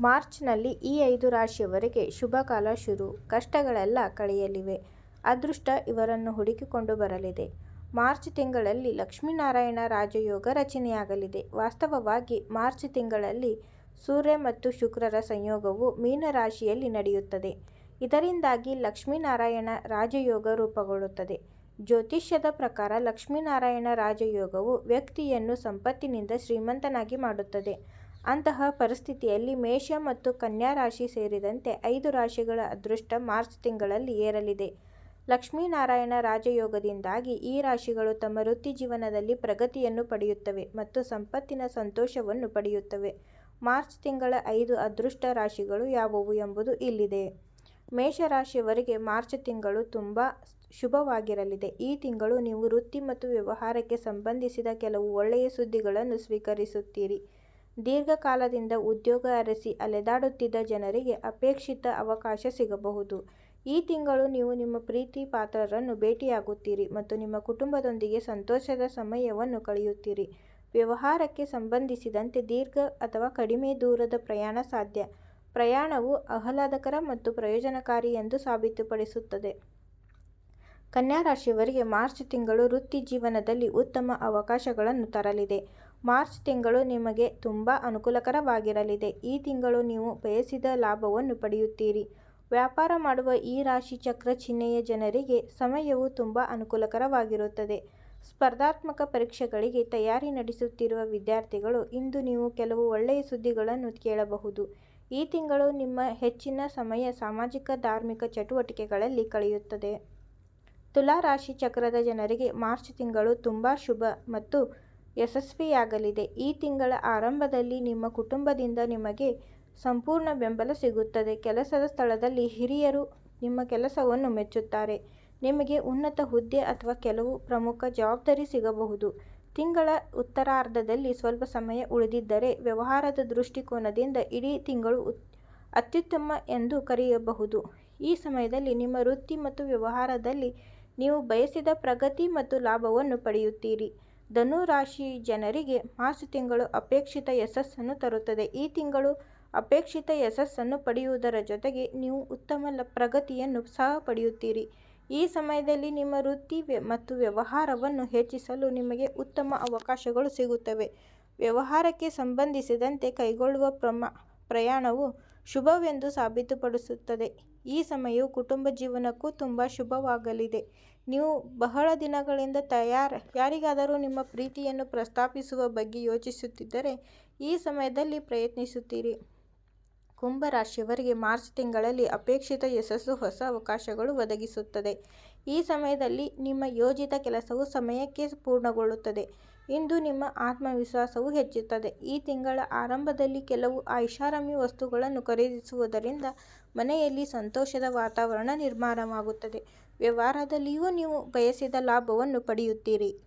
ಮಾರ್ಚ್ನಲ್ಲಿ ಈ ಐದು ರಾಶಿಯವರಿಗೆ ಶುಭಕಾಲ ಶುರು. ಕಷ್ಟಗಳೆಲ್ಲ ಕಳೆಯಲಿವೆ. ಅದೃಷ್ಟ ಇವರನ್ನು ಹುಡುಕಿಕೊಂಡು ಬರಲಿದೆ. ಮಾರ್ಚ್ ತಿಂಗಳಲ್ಲಿ ಲಕ್ಷ್ಮೀನಾರಾಯಣ ರಾಜಯೋಗ ರಚನೆಯಾಗಲಿದೆ. ವಾಸ್ತವವಾಗಿ ಮಾರ್ಚ್ ತಿಂಗಳಲ್ಲಿ ಸೂರ್ಯ ಮತ್ತು ಶುಕ್ರರ ಸಂಯೋಗವು ಮೀನ ರಾಶಿಯಲ್ಲಿ ನಡೆಯುತ್ತದೆ. ಇದರಿಂದಾಗಿ ಲಕ್ಷ್ಮೀನಾರಾಯಣ ರಾಜಯೋಗ ರೂಪುಗೊಳ್ಳುತ್ತದೆ. ಜ್ಯೋತಿಷ್ಯದ ಪ್ರಕಾರ ಲಕ್ಷ್ಮೀನಾರಾಯಣ ರಾಜಯೋಗವು ವ್ಯಕ್ತಿಯನ್ನು ಸಂಪತ್ತಿನಿಂದ ಶ್ರೀಮಂತನಾಗಿ ಮಾಡುತ್ತದೆ. ಅಂತಹ ಪರಿಸ್ಥಿತಿಯಲ್ಲಿ ಮೇಷ ಮತ್ತು ಕನ್ಯಾ ರಾಶಿ ಸೇರಿದಂತೆ ಐದು ರಾಶಿಗಳ ಅದೃಷ್ಟ ಮಾರ್ಚ್ ತಿಂಗಳಲ್ಲಿ ಏರಲಿದೆ. ಲಕ್ಷ್ಮೀನಾರಾಯಣ ರಾಜಯೋಗದಿಂದಾಗಿ ಈ ರಾಶಿಗಳು ತಮ್ಮ ವೃತ್ತಿ ಜೀವನದಲ್ಲಿ ಪ್ರಗತಿಯನ್ನು ಪಡೆಯುತ್ತವೆ ಮತ್ತು ಸಂಪತ್ತಿನ ಸಂತೋಷವನ್ನು ಪಡೆಯುತ್ತವೆ. ಮಾರ್ಚ್ ತಿಂಗಳ ಐದು ಅದೃಷ್ಟ ರಾಶಿಗಳು ಯಾವುವು ಎಂಬುದು ಇಲ್ಲಿದೆ. ಮೇಷ ರಾಶಿಯವರಿಗೆ ಮಾರ್ಚ್ ತಿಂಗಳು ತುಂಬ ಶುಭವಾಗಿರಲಿದೆ. ಈ ತಿಂಗಳು ನೀವು ವೃತ್ತಿ ಮತ್ತು ವ್ಯವಹಾರಕ್ಕೆ ಸಂಬಂಧಿಸಿದ ಕೆಲವು ಒಳ್ಳೆಯ ಸುದ್ದಿಗಳನ್ನು ಸ್ವೀಕರಿಸುತ್ತೀರಿ. ದೀರ್ಘಕಾಲದಿಂದ ಉದ್ಯೋಗ ಅರಸಿ ಅಲೆದಾಡುತ್ತಿದ್ದ ಜನರಿಗೆ ಅಪೇಕ್ಷಿತ ಅವಕಾಶ ಸಿಗಬಹುದು. ಈ ತಿಂಗಳು ನೀವು ನಿಮ್ಮ ಪ್ರೀತಿ ಪಾತ್ರರನ್ನು ಭೇಟಿಯಾಗುತ್ತೀರಿ ಮತ್ತು ನಿಮ್ಮ ಕುಟುಂಬದೊಂದಿಗೆ ಸಂತೋಷದ ಸಮಯವನ್ನು ಕಳೆಯುತ್ತೀರಿ. ವ್ಯವಹಾರಕ್ಕೆ ಸಂಬಂಧಿಸಿದಂತೆ ದೀರ್ಘ ಅಥವಾ ಕಡಿಮೆ ದೂರದ ಪ್ರಯಾಣ ಸಾಧ್ಯ. ಪ್ರಯಾಣವು ಆಹ್ಲಾದಕರ ಮತ್ತು ಪ್ರಯೋಜನಕಾರಿ ಎಂದು ಸಾಬೀತುಪಡಿಸುತ್ತದೆ. ಕನ್ಯಾ ರಾಶಿಯವರಿಗೆ ಮಾರ್ಚ್ ತಿಂಗಳು ವೃತ್ತಿ ಜೀವನದಲ್ಲಿ ಉತ್ತಮ ಅವಕಾಶಗಳನ್ನು ತರಲಿದೆ. ಮಾರ್ಚ್ ತಿಂಗಳು ನಿಮಗೆ ತುಂಬ ಅನುಕೂಲಕರವಾಗಿರಲಿದೆ. ಈ ತಿಂಗಳು ನೀವು ಬಯಸಿದ ಲಾಭವನ್ನು ಪಡೆಯುತ್ತೀರಿ. ವ್ಯಾಪಾರ ಮಾಡುವ ಈ ರಾಶಿ ಚಕ್ರ ಚಿಹ್ನೆಯ ಜನರಿಗೆ ಸಮಯವು ತುಂಬ ಅನುಕೂಲಕರವಾಗಿರುತ್ತದೆ. ಸ್ಪರ್ಧಾತ್ಮಕ ಪರೀಕ್ಷೆಗಳಿಗೆ ತಯಾರಿ ನಡೆಸುತ್ತಿರುವ ವಿದ್ಯಾರ್ಥಿಗಳು ಇಂದು ನೀವು ಕೆಲವು ಒಳ್ಳೆಯ ಸುದ್ದಿಗಳನ್ನು ಕೇಳಬಹುದು. ಈ ತಿಂಗಳು ನಿಮ್ಮ ಹೆಚ್ಚಿನ ಸಮಯ ಸಾಮಾಜಿಕ ಧಾರ್ಮಿಕ ಚಟುವಟಿಕೆಗಳಲ್ಲಿ ಕಳೆಯುತ್ತದೆ. ತುಲಾ ರಾಶಿ ಚಕ್ರದ ಜನರಿಗೆ ಮಾರ್ಚ್ ತಿಂಗಳು ತುಂಬ ಶುಭ ಮತ್ತು ಯಶಸ್ವಿಯಾಗಲಿದೆ. ಈ ತಿಂಗಳ ಆರಂಭದಲ್ಲಿ ನಿಮ್ಮ ಕುಟುಂಬದಿಂದ ನಿಮಗೆ ಸಂಪೂರ್ಣ ಬೆಂಬಲ ಸಿಗುತ್ತದೆ. ಕೆಲಸದ ಸ್ಥಳದಲ್ಲಿ ಹಿರಿಯರು ನಿಮ್ಮ ಕೆಲಸವನ್ನು ಮೆಚ್ಚುತ್ತಾರೆ. ನಿಮಗೆ ಉನ್ನತ ಹುದ್ದೆ ಅಥವಾ ಕೆಲವು ಪ್ರಮುಖ ಜವಾಬ್ದಾರಿ ಸಿಗಬಹುದು. ತಿಂಗಳ ಉತ್ತರಾರ್ಧದಲ್ಲಿ ಸ್ವಲ್ಪ ಸಮಯ ಉಳಿದಿದ್ದರೆ ವ್ಯವಹಾರದ ದೃಷ್ಟಿಕೋನದಿಂದ ಇಡೀ ತಿಂಗಳು ಅತ್ಯುತ್ತಮ ಎಂದು ಕರೆಯಬಹುದು. ಈ ಸಮಯದಲ್ಲಿ ನಿಮ್ಮ ವೃತ್ತಿ ಮತ್ತು ವ್ಯವಹಾರದಲ್ಲಿ ನೀವು ಬಯಸಿದ ಪ್ರಗತಿ ಮತ್ತು ಲಾಭವನ್ನು ಪಡೆಯುತ್ತೀರಿ. ಧನು ರಾಶಿ ಜನರಿಗೆ ಮಾರ್ಚ್ ತಿಂಗಳು ಅಪೇಕ್ಷಿತ ಯಶಸ್ಸನ್ನು ತರುತ್ತದೆ. ಈ ತಿಂಗಳು ಅಪೇಕ್ಷಿತ ಯಶಸ್ಸನ್ನು ಪಡೆಯುವುದರ ಜೊತೆಗೆ ನೀವು ಉತ್ತಮ ಪ್ರಗತಿಯನ್ನು ಸಹ ಪಡೆಯುತ್ತೀರಿ. ಈ ಸಮಯದಲ್ಲಿ ನಿಮ್ಮ ವೃತ್ತಿ ಮತ್ತು ವ್ಯವಹಾರವನ್ನು ಹೆಚ್ಚಿಸಲು ನಿಮಗೆ ಉತ್ತಮ ಅವಕಾಶಗಳು ಸಿಗುತ್ತವೆ. ವ್ಯವಹಾರಕ್ಕೆ ಸಂಬಂಧಿಸಿದಂತೆ ಕೈಗೊಳ್ಳುವ ಪ್ರಯಾಣವು ಶುಭವೆಂದು ಸಾಬೀತುಪಡಿಸುತ್ತದೆ. ಈ ಸಮಯವು ಕುಟುಂಬ ಜೀವನಕ್ಕೂ ತುಂಬ ಶುಭವಾಗಲಿದೆ. ನೀವು ಬಹಳ ದಿನಗಳಿಂದ ತಯಾರ, ಯಾರಿಗಾದರೂ ನಿಮ್ಮ ಪ್ರೀತಿಯನ್ನು ಪ್ರಸ್ತಾಪಿಸುವ ಬಗ್ಗೆ ಯೋಚಿಸುತ್ತಿದ್ದರೆ ಈ ಸಮಯದಲ್ಲಿ ಪ್ರಯತ್ನಿಸುತ್ತೀರಿ. ಕುಂಭ ರಾಶಿಯವರಿಗೆ ಮಾರ್ಚ್ ತಿಂಗಳಲ್ಲಿ ಅಪೇಕ್ಷಿತ ಯಶಸ್ಸು ಹೊಸ ಅವಕಾಶಗಳು ಒದಗಿಸುತ್ತದೆ. ಈ ಸಮಯದಲ್ಲಿ ನಿಮ್ಮ ಯೋಜಿತ ಕೆಲಸವು ಸಮಯಕ್ಕೆ ಪೂರ್ಣಗೊಳ್ಳುತ್ತದೆ. ಇಂದು ನಿಮ್ಮ ಆತ್ಮವಿಶ್ವಾಸವು ಹೆಚ್ಚುತ್ತದೆ. ಈ ತಿಂಗಳ ಆರಂಭದಲ್ಲಿ ಕೆಲವು ಐಷಾರಾಮಿ ವಸ್ತುಗಳನ್ನು ಖರೀದಿಸುವುದರಿಂದ ಮನೆಯಲ್ಲಿ ಸಂತೋಷದ ವಾತಾವರಣ ನಿರ್ಮಾಣವಾಗುತ್ತದೆ. ವ್ಯವಹಾರದಲ್ಲಿಯೂ ನೀವು ಬಯಸಿದ ಲಾಭವನ್ನು ಪಡೆಯುತ್ತೀರಿ.